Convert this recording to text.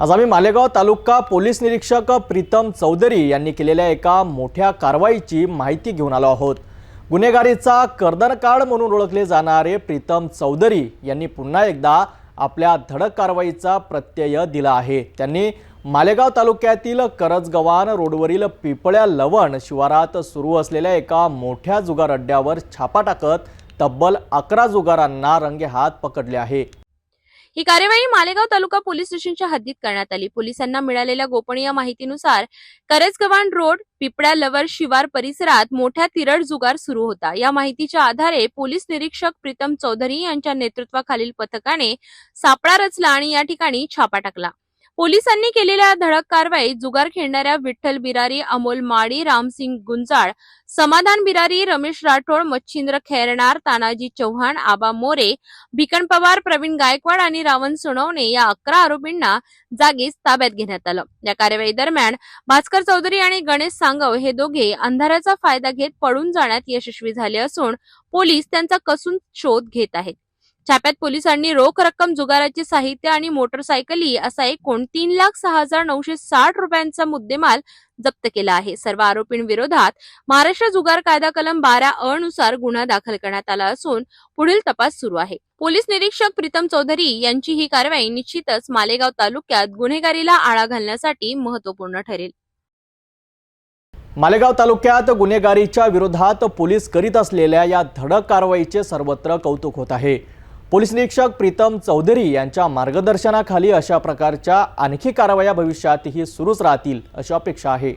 आज आम्ही मालेगाव तालुका पोलीस निरीक्षक प्रीतम चौधरी यांनी केलेल्या एका मोठ्या कारवाईची माहिती घेऊन आलो आहोत. गुन्हेगारीचा कर्दनकाळ म्हणून ओळखले जाणारे प्रीतम चौधरी यांनी पुन्हा एकदा आपल्या धडक कारवाईचा प्रत्यय दिला आहे. त्यांनी मालेगाव तालुक्यातील करजगव्हाण रोडवरील पिपळ्या लवण शिवारात सुरू असलेल्या एका मोठ्या जुगार अड्ड्यावर छापा टाकत तब्बल अकरा जुगारांना रंगेहात पकडले आहे. ही कार्यवाही मालेगाव तालुका पोलीस स्टेशनच्या हद्दीत करण्यात आली. पोलिसांना मिळालेल्या गोपनीय माहितीनुसार करजगव्हाण रोड पिपळ्या लवर शिवार परिसरात मोठ्या तिरड जुगार सुरू होता. या माहितीच्या आधारे पोलीस निरीक्षक प्रीतम चौधरी यांच्या नेतृत्वाखालील पथकाने सापळा रचला आणि या ठिकाणी छापा टाकला. पोलिसांनी केलेल्या धडक कारवाईत जुगार खेळणाऱ्या विठ्ठल बिरारी अमोल माळी रामसिंग गुंजाळ समाधान बिरारी रमेश राठोड मच्छिंद्र खैरणार तानाजी चव्हाण आबा मोरे भिकन पवार प्रवीण गायकवाड आणि रावण सोनवणे या अकरा आरोपींना जागीच ताब्यात घेण्यात आलं. या कारवाई दरम्यान भास्कर चौधरी आणि गणेश सांगव हे दोघे अंधाराचा फायदा घेत पळून जाण्यात यशस्वी झाले असून पोलीस त्यांचा कसून शोध घेत आहेत. छाप्यात पोलिसांनी रोख रक्कम जुगाराचे साहित्य आणि मोटरसायकली असा एकूण तीन लाख सहा हजार नऊशे साठ रुपयांचा मुद्देमाल जप्त केला आहे. सर्व आरोपींविरोधात महाराष्ट्र जुगार कायदा कलम बारा अ नुसार गुन्हा दाखल करण्यात आला असून पुढील तपास सुरू आहे. पोलीस निरीक्षक प्रीतम चौधरी यांची ही कारवाई निश्चितच मालेगाव तालुक्यात गुन्हेगारीला आळा घालण्यासाठी महत्त्वपूर्ण ठरेल. मालेगाव तालुक्यात गुन्हेगारीच्या विरोधात पोलीस करीत असलेल्या या धडक कारवाईचे सर्वत्र कौतुक होत आहे. पोलीस निरीक्षक प्रीतम चौधरी यांच्या मार्गदर्शनाखाली अशा प्रकारच्या आणखी कारवाया भविष्यातही सुरूच राहतील अशी अपेक्षा आहे.